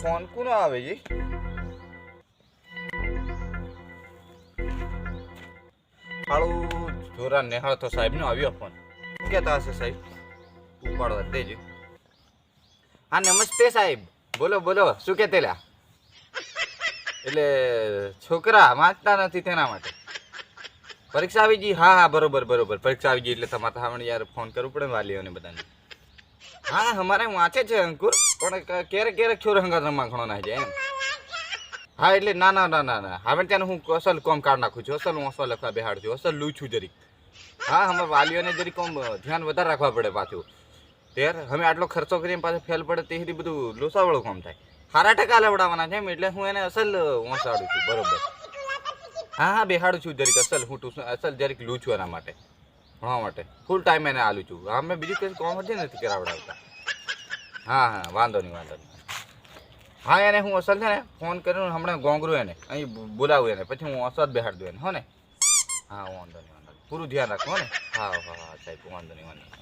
Phone કોનો આવે છે હાળું જોરા નેહાળ તો સાહેબ નો આવ્યો ફોન. શું કહેતા હશે સાહેબ? ઉપાડવા દેજો. હા, નમસ્તે સાહેબ. બોલો બોલો, શું કહેતેલા એટલે છોકરા વાંચતા નથી તેના માટે. પરીક્ષા આવી ગઈ? હા હા, બરોબર બરોબર. પરીક્ષા આવી ગઈ એટલે તમારે સામે યાર ફોન કરવું પડે વાલીઓને બધાને. હા, અમારે વાંચે છે અંકુર, પણ ક્યારેક ક્યારેક છોરો હંગાત ઘણો ના જાય એમ. હા, એટલે ના ના ના ના ના. હવે ત્યાં હું અસલ કોમ કાઢ નાખું છું. અસલ હું લખવા બેહાડ છું. અસલ લઉં છું જરીક. હા, અમારે વાલીઓને જરીક કોમ ધ્યાન વધારે રાખવા પડે પાછું. ત્યારે અમે આટલો ખર્ચો કરીને પાછું ફેલ પડે તે બધું લોસાવાળું કામ થાય. સારા ટકા લેવડાવવાના છે એમ, એટલે હું એને અસલ વસાડું છું, બરોબર. હા હા, બેહાડું છું જરીક અસલ, હું અસલ જરીક લઉં છું એના માટે. ભણવા માટે. ફૂલ ટાઈમ એને આલું છું. હા મેં બીજું કંઈ કોમ જ નથી કરાવડાવતા. હા હા, વાંધો નહીં વાંધો નહીં. હા, એને હું અસલ છે ને ફોન કરીને હમણાં ગોંગરું એને. અહીં બોલાવું એને. પછી હું અસલ બેહાડ દઉં એને, હો ને? હા, વાંધો નહીં, વાંધો પૂરું ધ્યાન રાખો ને? હા હા હા, સાહેબ, વાંધો નહીં વાંધો નહીં.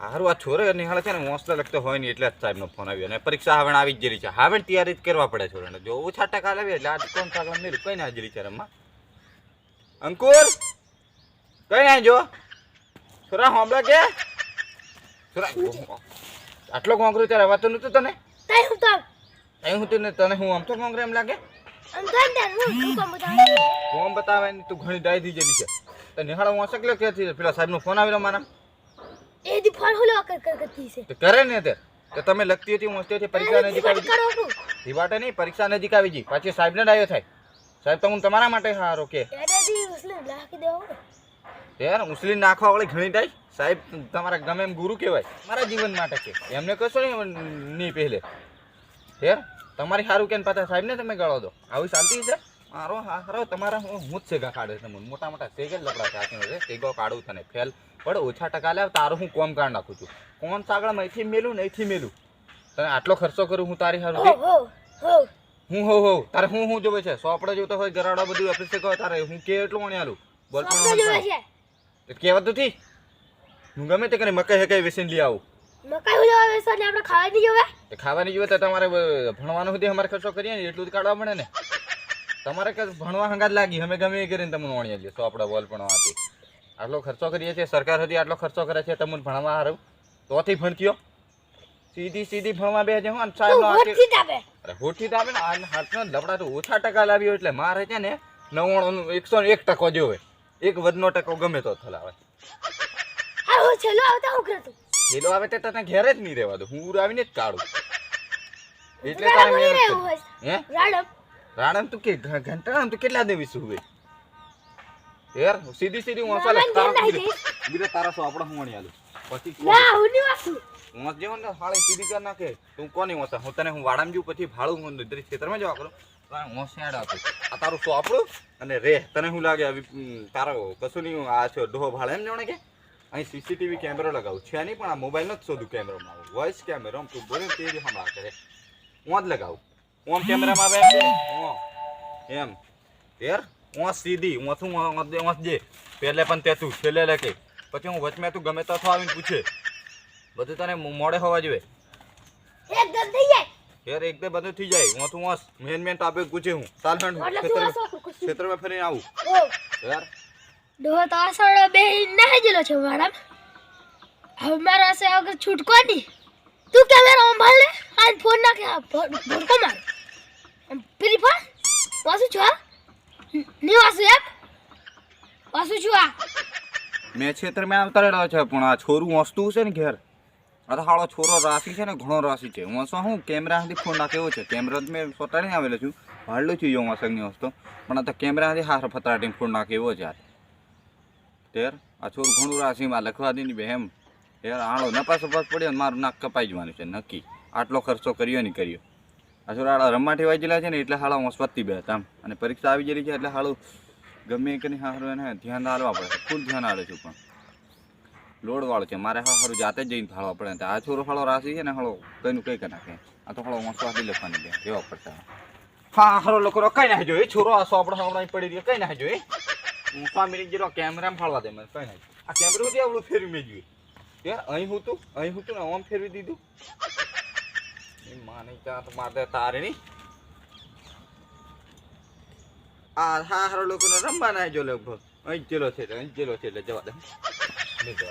હારું, આ છોરે નિહાળે છે ને હોંસલા લગતો હોય નહીં એટલે જ સાહેબનો ફોન આવ્યો. અને પરીક્ષા હવે આવી જ જરી છે. હવે તૈયારી જ કરવા પડે છોરાને. જો ઓછા ટકા લાવે એટલે આ કોણ સાગવા નહીં કઈ ના હાજરી છે રમવા? અંકુર! કઈ ના જો. છોરા હોંભળા કે. છોરા આટલો કોંકરું ત્યારે હવાતું નતું તને? તઈ હું તો અહીં હું તને તને હું આમ તો કોંકરે એમ લાગે? કામ બતાવે ને તું ઘણી ડાઈ થઈ જતી છે. તો નિહાળ હું શકલે ક્યાંથી? પેલા સાહેબનો ફોન આવેલો મારા. એ દી ફોન હોલો કર કર કરતી છે. તો કરે ને તે. તો તમે લખતી હતી વાંચતી હતી પરીક્ષા નજીક આવી ગઈ વાટે નહીં પરીક્ષા નજીક આવી ગઈ પાછી સાહેબને ડાયો થાય. સાહેબ તો હું તમારા માટે હારો કે. એને દી ઉસલે લાખી દેવો. યાર મુસ્લિમ નાખવા વાળી ઘણી થાય? સાહેબ તમારા ગમે એમ ગુરુ કહેવાય. મારા જીવન માટે કે એમને કશો નહીં નહીં પહેલે. યાર તમારી સારું કે પાછા? સાહેબને તમે ગાળો દો. આવી શાંતિ છે? મારો હારો તમારા હું હું જ સેગા કાઢે છે મને. મોટા મોટા સેગા લપડા કાઢી છે. સેગો કાઢું તને ફેલ. પણ ઓછા ટકા લાવ તારું હું કોમ કાઢ નાખું છું. કોણ સાગળ અહીંથી મેલું ને અહીંથી મેલું. તને આટલો ખર્ચો કરું હું તારી સારું હો હો હો. તારે હું હું જોવે છે? સોપડો જોતો હોય ગરાડા બધું ઓફિસે કહો તારે હું કે એટલું વણી આલું બોલ છે. કહેવાતું થી હું ગમે તે કરી મકાઈ હકાઈ વેસીને લઈ આવું. મકાઈ હું જોવે છે આપણે ખાવા નહીં જોવે તે ખાવાની જોઈએ તો તમારે ભણવાનું સુધી અમારે ખર્ચો કરીએ ને એટલું જ કાઢવા પડે ને. તમારે કે ભણવા હંગાત લાગી અમે ગમે એ કરીને તમને વણી તો આપણે બોલ પણ વાતી આટલો ખર્ચો કરીએ છીએ સરકાર હતી આટલો ખર્ચો કરે છે તમને ભણવા હારું. તોથી ભણતીઓ. સીધી સીધી ભણવા બે છે હું સાહેબ તું અરે હોઠી તો આવે ને હાથનો લબડા તો ઓછા ટકા લાવ્યો એટલે મારે છે ને નવ્વાણું એકસો એક ટકો જોવે એક વધનો ટકો ગમે તો થલાવે આ હું છેલ્લો આવતા હું કરતો પેલો આવે તે તને ઘેર જ નહીં રહેવા દો હું ઉરાવીને જ કાઢું. એટલે તારે રહેવું હે? રાડમ. રાણમ તું કે ઘ- તું કેટલા દેવી સુવે યાર સીધી સીધી હું અસલ બીજે તારા સો આપણે હું આલું. પછી ના હું નહીં વાસું હું જેવો ને હાળી સીધી કર નાખે. તું કોની વાંચા? હું તને હું વાડામ જઉં પછી ભાળું હું દરી ક્ષેત્રમાં જવા કરું. આ તારું સોપડું અને રે, તને શું લાગે તારો કશું નહીં આ છે, ડોહો ભાડે એમ જાણે કે? અહીં સીસીટીવી કેમેરો લગાવું. છે નહીં, પણ આ મોબાઈલ નથી શોધું કેમેરામાં. આવું વોઇસ કેમેરો તું બોલે તે જ હમણાં કરે. હું જ લગાવું. ઓમ કેમેરામાં આવે એમ એમ. યાર હું સીધી. હું શું હું જે પહેલે પણ તે તું, છેલ્લે લખે પછી હું વચમાં તું ગમે તો આવીને પૂછે. બધું તને મોડે હોવા જોઈએ. યાર એક બે બધું થઈ જાય. હું તો મસ્ત મેન મેન ટોપિક પૂછે હું. સાલ ફ્રેન્ડ ક્ષેત્ર કુછ ફરીને આવું. યાર. દો તો આસળ બે ના જેલો છે મેડમ હવે મારા સે અગર છૂટકો ની તું કેમેરા સંભાળ લે આ ફોન નાખે. કે ભડકો માર. ફ્રી પેલી ફોન. વાસુ છું નહીં વાસુ એમ? વાસુ છું આ મેં ક્ષેત્રમાં આવતા રહ્યો છે પણ આ છોરું વસ્તુ છે ને ઘેર? આ તો હાળો છોરો રાશિ છે ને, ઘણો રાશિ છે. હું શું, હું કેમેરાથી ફોન નાખેવો છે. કેમેરા મેં ફટાડીને આવેલો છું. હાડલો છું હું વાસણની વસ્તુ પણ આ તો કેમેરાથી હાર ફટાડીને ફોન નાખ્યો છે યાર તેર, આ છોરું ઘણું રાશિમાં લખવા દે બે એમ યાર હાળો નપાસ નપાસ પડ્યો ને મારું નાક કપાઈ જવાનું છે, નક્કી. આટલો ખર્ચો કર્યો નહીં કર્યો. આ છોરા હાળા રમવાથી વાંચેલા છે ને, એટલે હાળા સ્વસ્તી બે હતા. અને પરીક્ષા આવી ગયેલી છે, એટલે હાળું ગમે કરીને હારું એને ધ્યાન આપવા પડે ફૂલ ધ્યાન આવે છું પણ લોડ વાળો છે. મારે હા હારું જાતે જ જઈને ફાળવા પડે ને આ છોરો ફાળો રાસી છે ને, હળો, કઈનું કઈ કરી નાખે. આ તો હાળો વાંચવા લખવાની દે કેવા પડતા હા હારો લોકો કઈ નાખજો, એ છોરો આ સોપડો, સોપડા પડી રહ્યો. કઈ નાખજો, એ. હું ફામીલી જેલો કેમેરામાં ફાળવા દે, મને કઈ નાખજો. આ કેમેરા બધી આવડું ફેરવી મેં જોયું. યાર અહીં હું તું, અહીં હું તું ને આમ ફેરવી દીધું. એ માને ત્યાં તો મારે તારે નહીં. આ, હા હારો લોકોને રમવા ના જો લગભગ. અહીં ચેલો છે, અહીં ચેલો છે, એટલે જવા દે. લીધો